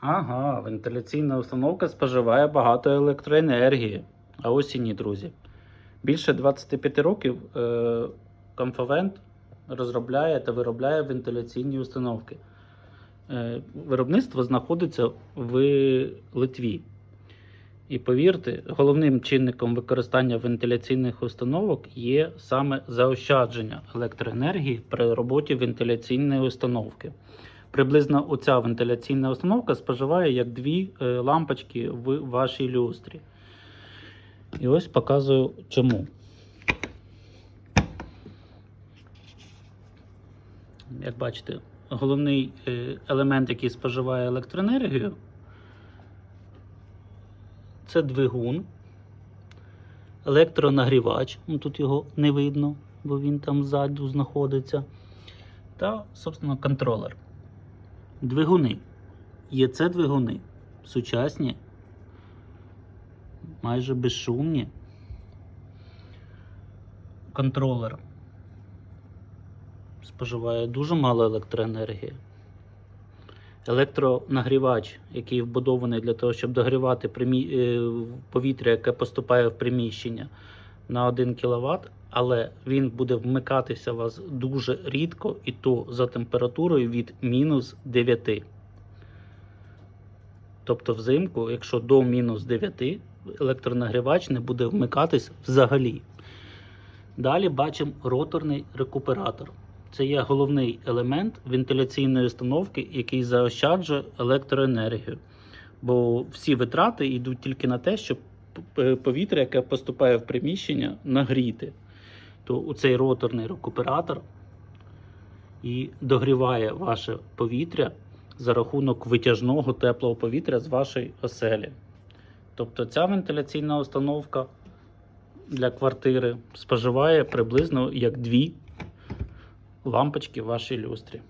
Ага, вентиляційна установка споживає багато електроенергії. А ось і ні, друзі. Більше 25 років е, Comfavent розробляє та виробляє вентиляційні установки. Е, виробництво знаходиться в Литві. І повірте, головним чинником використання вентиляційних установок є саме заощадження електроенергії при роботі вентиляційної установки. Приблизно оця вентиляційна установка споживає як дві е, лампочки в вашій люстрі. І ось показую чому. Як бачите, головний е, елемент, який споживає електроенергію, це двигун, електронагрівач. Ну, тут його не видно, бо він там ззаду знаходиться. Та, собственно, контролер. Двигуни. Є це двигуни. Сучасні, майже безшумні. Контролер споживає дуже мало електроенергії. Електронагрівач, який вбудований для того, щоб догрівати е, повітря, яке поступає в приміщення на 1 кВт, але він буде вмикатися у вас дуже рідко і то за температурою від мінус 9. Тобто взимку, якщо до мінус 9, електронагрівач не буде вмикатись взагалі. Далі бачимо роторний рекуператор. Це є головний елемент вентиляційної установки, який заощаджує електроенергію. Бо всі витрати йдуть тільки на те, щоб повітря, яке поступає в приміщення, нагріти. То у цей роторний рекуператор і догріває ваше повітря за рахунок витяжного теплого повітря з вашої оселі. Тобто ця вентиляційна установка для квартири споживає приблизно як дві лампочки в вашій люстрі.